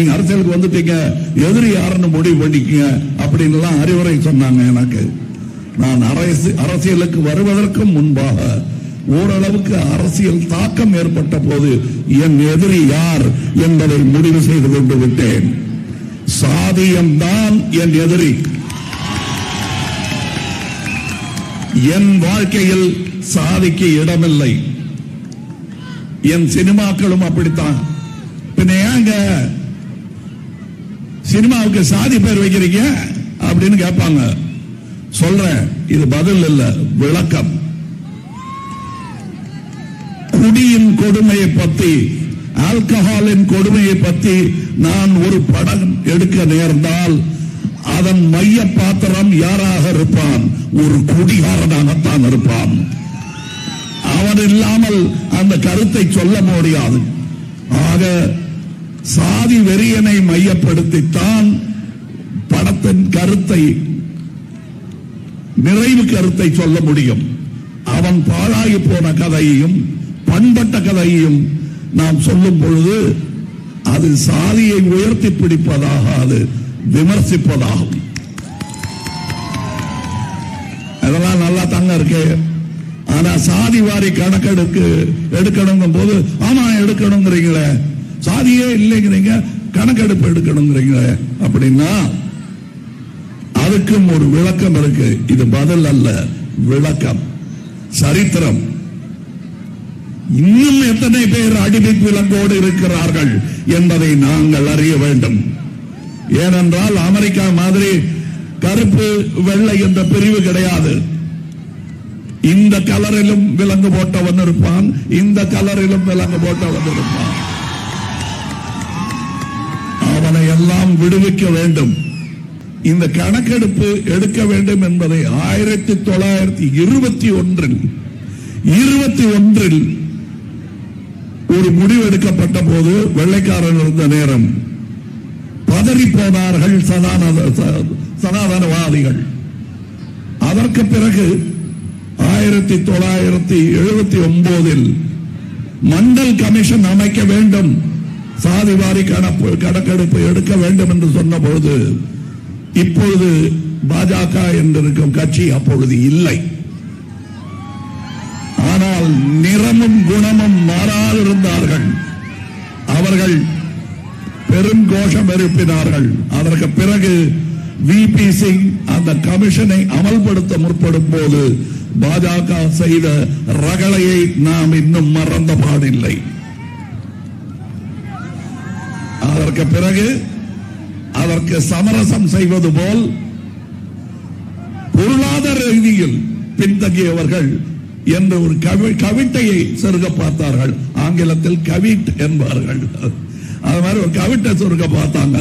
நீங்க அரசியலுக்கு வந்துட்டீங்க எதிரி யாருன்னு முடிவு பண்ணிக்கங்க அப்படின்னு அறிவுரை சொன்னாங்க எனக்கு. நான் அரசு அரசியலுக்கு வருவதற்கும் முன்பாக ஓரளவுக்கு அரசியல் தாக்கம் ஏற்பட்ட போது என் எதிரி யார் என்பதை முடிவு செய்து கொண்டு விட்டேன். சாதியம்தான் என் எதிரி. என் வாழ்க்கையில் சாதிக்கு இடமில்லை. என் சினிமாக்களும் அப்படித்தான். பின்ன ஏங்க சினிமாவுக்கு சாதி பேர் வைக்கிறீங்க அப்படின்னு கேட்பாங்க. சொல்றேன் இது பதில் இல்ல விளக்கம். குடியின் கொடுமையை பத்தி ஆல்கஹாலின் கொடுமையை பத்தி நான் ஒரு படம் எடுக்க நேர்ந்தால் அதன் மைய பாத்திரம் யாராக இருப்பான்? ஒரு குடிகாரனாகத்தான் இருப்பான். அவன் இல்லாமல் அந்த கருத்தை சொல்ல முடியாது. ஆக சாதி வெறியனை மையப்படுத்தித்தான் படத்தின் கருத்தை நிறைவு கருத்தை சொல்ல முடியும். அவன் பாழாகி போன கதையையும் பண்பட்ட கதையையும் நாம் சொல்லும் பொழுது அது சாதியை உயர்த்தி பிடிப்பதாக அது விமர்சிப்பதாகும். அதெல்லாம் நல்லா தாங்க இருக்கு. ஆனா சாதி வாரி கணக்கெடுக்கு எடுக்கணுங்கும் போது ஆமா எடுக்கணுங்கிறீங்களே. சாதியே இல்லைங்கிறீங்க கணக்கெடுப்பு எடுக்கணுங்கிறீங்களே அப்படின்னா அதுக்கும் ஒரு விளக்கம் இருக்கு. இது பதில் அல்ல விளக்கம். சரித்திரம். இன்னும் எத்தனை பேர் அடிமைக்கு விலங்கோடு இருக்கிறார்கள் என்பதை நாங்கள் அறிய வேண்டும். ஏனென்றால் அமெரிக்கா மாதிரி கருப்பு வெள்ளை என்ற பிரிவு கிடையாது. இந்த கலரிலும் விலங்கு போட்டவன் இருப்பான் இந்த கலரிலும் விலங்கு போட்டவன் இருப்பான். எல்லாம் விடுவிக்க வேண்டும். இந்த கணக்கெடுப்பு எடுக்க வேண்டும் என்பதை ஆயிரத்தி தொள்ளாயிரத்தி இருபத்தி ஒன்றில் இருபத்தி ஒன்றில் ஒரு முடிவு எடுக்கப்பட்ட போது வெள்ளைக்காரன் இருந்த நேரம். பதறி போனார்கள் சனாதனவாதிகள். அதற்கு பிறகு ஆயிரத்தி தொள்ளாயிரத்தி எழுபத்தி ஒன்பதில் மண்டல் கமிஷன் அமைக்க வேண்டும். சாதிவாரி கணப்பு கணக்கெடுப்பு எடுக்க வேண்டும் என்று சொன்ன பொழுது இப்பொழுது பாஜக என்றிருக்கும் கட்சி அப்பொழுது இல்லை. ஆனால் நிறமும் குணமும் மாறாதிருந்தார்கள். அவர்கள் பெரும் கோஷம் எழுப்பினார்கள். அதற்கு பிறகு விபி சிங் அந்த கமிஷனை அமல்படுத்த முற்படும் போது பாஜக செய்த ரகளையை நாம் இன்னும் மறந்த பாடில்லை. அதற்கு பிறகு அதற்கு சமரசம் செய்வது போல் பொருளாதார ரீதியில் பின்தங்கியவர்கள் என்ற ஒரு கவி கவிட்டையை செருக பார்த்தார்கள். ஆங்கிலத்தில் கவிட் என்பார்கள். அது மாதிரி ஒரு கவிட்டை சொருக பார்த்தாங்க.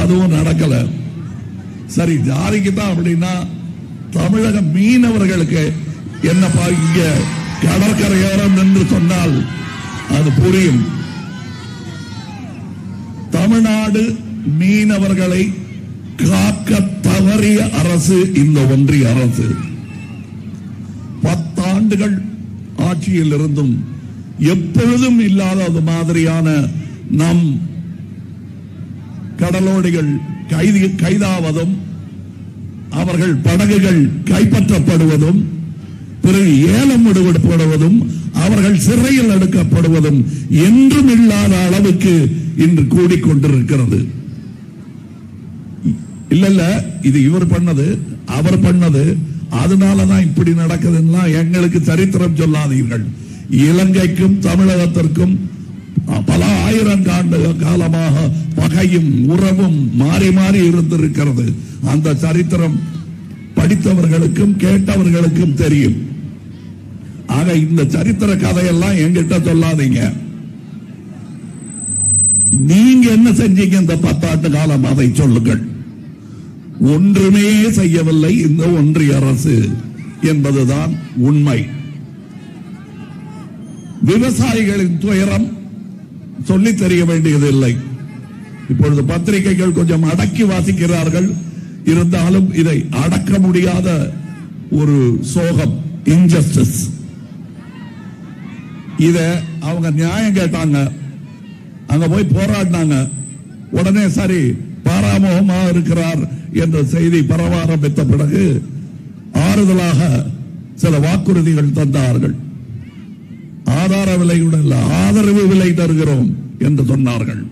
அதுவும் நடக்கல. சரி ஜாதிக்கு தான் அப்படின்னா தமிழக மீனவர்களுக்கு என்னப்பா இங்க கடற்கரையோரம் என்று சொன்னால் அது புரியும். தமிழ்நாடு மீனவர்களை காக்க தவறிய அரசு இந்த ஒன்றிய அரசு. பத்தாண்டுகள் ஆட்சியில் இருந்தும் எப்பொழுதும் இல்லாத அது மாதிரியான நம் கடலோடிகள் கைது கைதாவதும் அவர்கள் படகுகள் கைப்பற்றப்படுவதும் பிறகு ஏலம் விடுபடுவதும் அவர்கள் சிறையில் எடுக்கப்படுவதும் என்றும் இல்லாத அளவுக்கு இன்று கூடிக்கொண்டிருக்கிறது. இல்ல இல்ல இது இவர் பண்ணது அவர் பண்ணது. அதனாலதான் இப்படி நடக்குதுன்னா எங்களுக்கு சரித்திரம் சொல்லாதீர்கள். இலங்கைக்கும் தமிழகத்திற்கும் பல ஆயிரம் ஆண்டு காலமாக பகையும் உறவும் மாறி மாறி இருந்திருக்கிறது. அந்த சரித்திரம் படித்தவர்களுக்கும் கேட்டவர்களுக்கும் தெரியும். ஆக இந்த சரித்திர கதையெல்லாம் என்கிட்ட சொல்லாதீங்க. நீங்க என்ன செஞ்சீங்க இந்த பத்தாண்டு காலம்? அதை சொல்லுங்கள். ஒன்றுமே செய்யவில்லை. இந்த ஒன்றிய அரசு என்பதுதான் உண்மை. விவசாயிகளின் துயரம் சொல்லி தெரிய வேண்டியதில்லை. இப்பொழுது பத்திரிகைகள் கொஞ்சம் அடக்கி வாசிக்கிறார்கள். இருந்தாலும் இதை அடக்க முடியாத ஒரு சோகம் இன்ஜஸ்டிஸ் இத அவங்க நியாயம் கேட்டாங்க. அங்க போய் போராடினாங்க. உடனே சரி பாராமுகமா இருக்கிறார் என்ற செய்தி பரவ ஆரம்பித்த பிறகு ஆறுதலாக சில வாக்குறுதிகள் தந்தார்கள். ஆதார விலையுடன் இல்ல, ஆதரவு விலை தருகிறோம் என்று சொன்னார்கள்.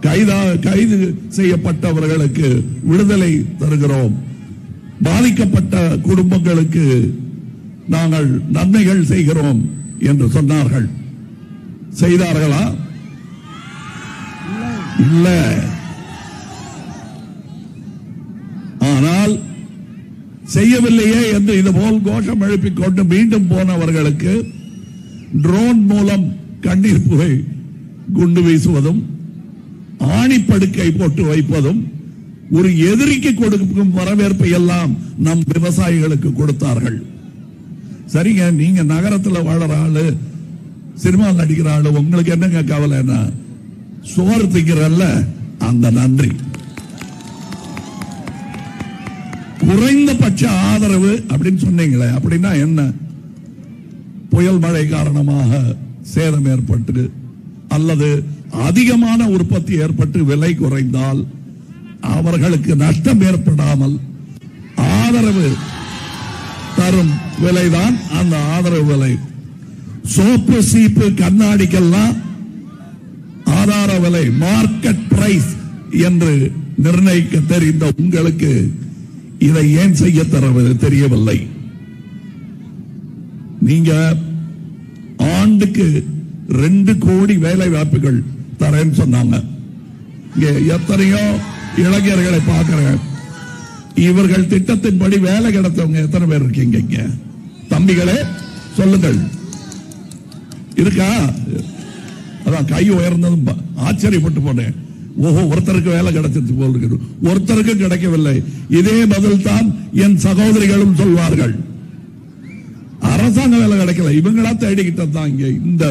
கைதா கைது செய்யப்பட்டவர்களுக்கு விடுதலை தருகிறோம். பாதிக்கப்பட்ட குடும்பங்களுக்கு நாங்கள் நன்மைகள் செய்கிறோம். என்று சொன்னார்கள். செய்தார்களா? ஆனால் செய்யவில்லையே என்று இதுபோல் கோஷம் எழுப்பிக் கொண்டு மீண்டும் போனவர்களுக்கு ட்ரோன் மூலம் கண்ணீர் புகை குண்டு வீசுவதும் ஆணிப்படுக்கை போட்டு வைப்பதும் ஒரு எதிரிக்கு கொடுக்கும் வரவேற்பை எல்லாம் நம் விவசாயிகளுக்கு கொடுத்தார்கள். சரிங்க நீங்க நகரத்துல வாழற ஆளு சினிமா நடிக்கிற ஆளு உங்களுக்கு என்னங்க கவலைன்னா சோறு திங்கிறல்ல அந்த நன்றி. குறைந்தபட்ச ஆதரவு அப்படின்னு சொன்னீங்களே அப்படின்னா என்ன? புயல் மழை காரணமாக சேதம் ஏற்பட்டு அல்லது அதிகமான உற்பத்தி ஏற்பட்டு விலை குறைந்தால் அவர்களுக்கு நஷ்டம் ஏற்படாமல் ஆதரவு தரும் விலைதான் அந்த ஆதரவு விலை. சோப்பு சீப்பு கண்ணாடிக்கெல்லாம் ஆதார விலை மார்க்கெட் பிரைஸ் என்று நிர்ணயிக்க தெரிந்த உங்களுக்கு இதை ஏன் செய்ய தரவது தெரியவில்லை? நீங்க ஆண்டுக்கு ரெண்டு கோடி வேலை வாய்ப்புகள் தரேன்னு சொன்னாங்க. இங்க எத்தனையோ இளைஞர்களை பார்க்கிறேன். இவர்கள் திட்டத்தின்படி வேலை கிடைத்தவங்க எத்தனை பேர் இருக்கீங்க இங்க? தம்பிகளே சொல்லுங்கள். இருக்கா? அதான் கை உயர்ந்ததும் ஆச்சரியப்பட்டு போனேன். ஓஹோ ஒருத்தருக்கு வேலை கிடைச்சிருச்சு போல் இருக்குது. ஒருத்தருக்கு கிடைக்கவில்லை. இதே பதில் தான் என் சகோதரிகளும் சொல்வார்கள். அரசாங்க வேலை கிடைக்கல. இவங்களா தேடிக்கிட்டது தான் இங்க. இந்த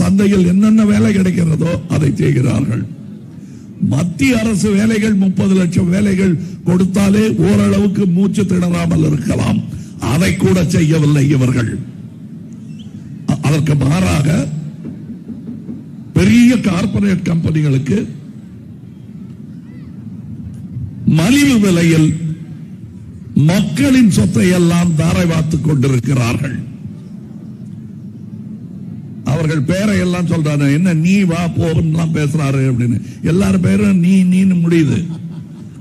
சந்தையில் என்னென்ன வேலை கிடைக்கிறதோ அதை செய்கிறார்கள். மத்திய அரசு வேலைகள் முப்பது லட்சம் வேலைகள் கொடுத்தாலே ஓரளவுக்கு மூச்சு திணறாமல் இருக்கலாம். அதை கூட செய்யவில்லை இவர்கள். அதற்கு மாறாக பெரிய கார்பரேட் கம்பெனிகளுக்கு மலிவு விலையில் மக்களின் சொத்தை எல்லாம் தாரை வாத்துக் கொண்டிருக்கிறார்கள். அவர்கள் பேரை எல்லாம் சொல்றாரு என்ன நீ வா போறோம்லாம் பேசுறாரு அப்படின்னு. எல்லாரும் பேரும் நீ நீன்னு முடியுது.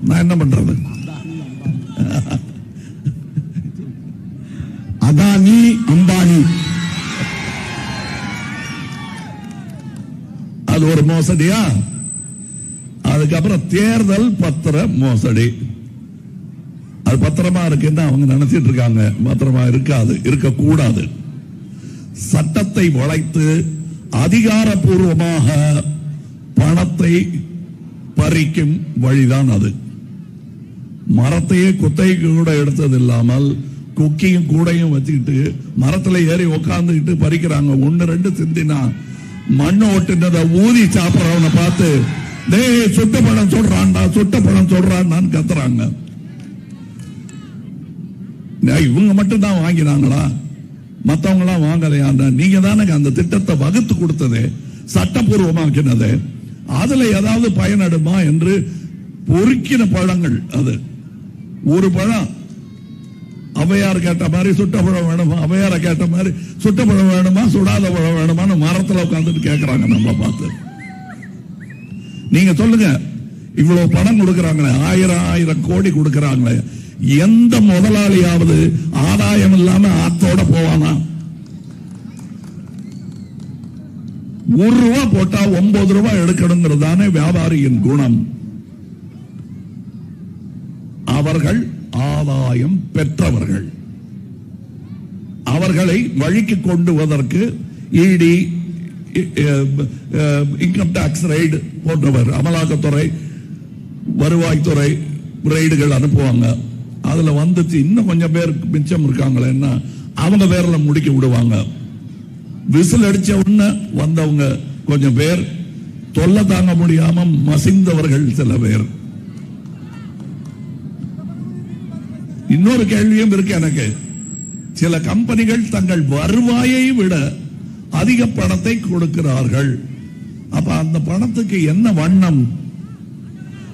நான் என்ன பண்றது? அதானி அம்பானி. அது ஒரு மோசடியா? அதுக்கப்புறம் தேர்தல் பத்திர மோசடி. அது பத்திரமா இருக்குன்னு அவங்க நினைச்சிட்டு இருக்காங்க. பத்திரமா இருக்காது இருக்கக்கூடாது. சட்டத்தை வளைத்து அதிகாரப்பூர்வமாக பணத்தை பறிக்கும் வழிதான் அது. மரத்தையே குத்தைக்கு கூட எடுத்தது இல்லாமல் குக்கியும் கூடையும் வச்சுக்கிட்டு மரத்துல ஏறி உக்காந்துக்கிட்டு பறிக்கிறாங்க. ஒன்னு ரெண்டு சிந்தினா மண்ணு ஓட்டுனத ஊதி சாப்பிடறவனை பார்த்து டேய் சுட்ட பழம் சொல்றான்டா சுட்ட பழம் சொல்றான்னு கத்துறாங்க. இவங்க மட்டும் தான் வாங்கினாங்களா? மத்தவங்க எல்லாம் வாங்கலையாண்டா நீங்க தானே அந்த திட்டத்தை வகுத்து கொடுத்தது சட்டப்பூர்வமாக்கினது. அதுல ஏதாவது பயனடுமா என்று பொறுக்கின பழங்கள் அது. ஒரு பழம் அவையார் கேட்ட மாதிரி சுட்ட பழம் வேணுமா? அவையார கேட்ட மாதிரி சுட்ட பழம் வேணுமா? சுடாத பழம் வேணுமான்னு மரத்துல உட்காந்துட்டு கேட்கறாங்க நம்மள பார்த்து. நீங்க சொல்லுங்க இவ்வளவு பணம் கொடுக்கறாங்களே ஆயிரம் ஆயிரம் கோடி கொடுக்கறாங்களே எந்த முதலாளியாவது ஆதாயம் இல்லாம ஆத்தோட போவானா? ஒரு ரூபா போட்டா ஒன்பது ரூபாய் எடுக்கணுங்கிறது தானே வியாபாரியின் குணம். அவர்கள் ஆதாயம் பெற்றவர்கள். அவர்களை வழிக்கு கொண்டுவதற்கு இடி இன்கம் டாக்ஸ் ரைடு போன்றவர் அமலாக்கத்துறை வருவாய்த்துறை ரைடுகள் அனுப்புவாங்க. அதுல வந்துச்சு. இன்னும் கொஞ்சம் பேர் மிச்சம் இருக்காங்களேன்னா அவங்க பேர்ல முடிக்க விடுவாங்க. விசில் அடிச்ச உடனே வந்தவங்க கொஞ்சம் பேர். தொல்லை தாங்க முடியாம மசிந்தவர்கள் சில பேர். இன்னொரு கேள்வியும் இருக்கு எனக்கு. சில கம்பெனிகள் தங்கள் வருவாயை விட அதிக பணத்தை கொடுக்கிறார்கள். அப்ப அந்த பணத்துக்கு என்ன வண்ணம்?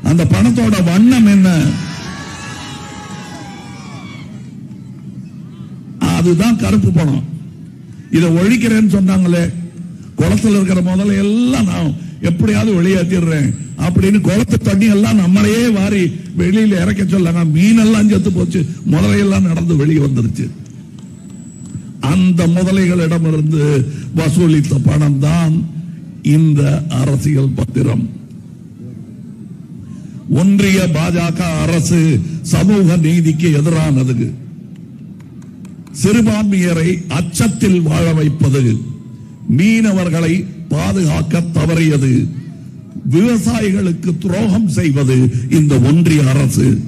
அந்த பணத்தோட வண்ணம் என்ன? அதுதான் கருப்பு பணம். இதை ஒழிக்கிறேன்னு சொன்னாங்களே குளத்துல இருக்கிற முதல்ல எல்லாம் நான் எப்படியாவது வெளியேற்றிடுறேன் அப்படின்னு குளத்து தண்ணி எல்லாம் நம்மளையே வாரி வெளியில இறக்க சொல்லாங்க. மீன் எல்லாம் செத்து போச்சு. முதலையெல்லாம் நடந்து வெளியே வந்துருச்சு. அந்த முதலைகளிடமிருந்து வசூலித்த பணம் தான் இந்த அரசியல் பத்திரம். ஒன்றிய பாஜக அரசு சமூக நீதிக்கு எதிரானது சிறுபான்மையரை அச்சத்தில் வாழ வைப்பது மீனவர்களை பாதுகாக்க தவறியது. விவசாயிகளுக்கு துரோகம் செய்வது இந்த ஒன்றிய அரசு.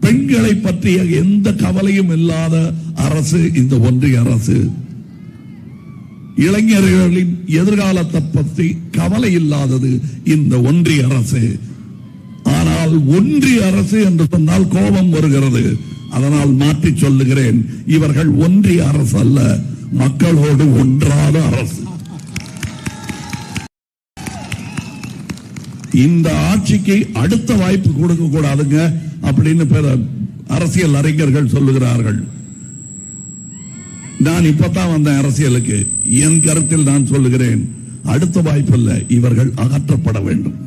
பெண்களை பற்றிய எந்த கவலையும் இல்லாத அரசு இந்த ஒன்றிய அரசு. இளைஞர்களின் எதிர்காலத்தை பற்றி கவலை இல்லாதது இந்த ஒன்றிய அரசு. ஆனால் ஒன்றிய அரசு என்று சொன்னால் கோபம் வருகிறது. அதனால் மாற்றி சொல்லுகிறேன் இவர்கள் ஒன்றிய அரசு அல்ல மக்களோடு ஒன்றாத அரசு. இந்த ஆட்சிக்கு அடுத்த வாய்ப்பு கொடுக்க கூடாதுங்க அப்படின்னு பிற அரசியல் அறிஞர்கள் சொல்லுகிறார்கள். நான் இப்பதான் வந்தேன் அரசியலுக்கு. என் கருத்தில் நான் சொல்லுகிறேன் அடுத்த வாய்ப்பு இல்ல இவர்கள் அகற்றப்பட வேண்டும்.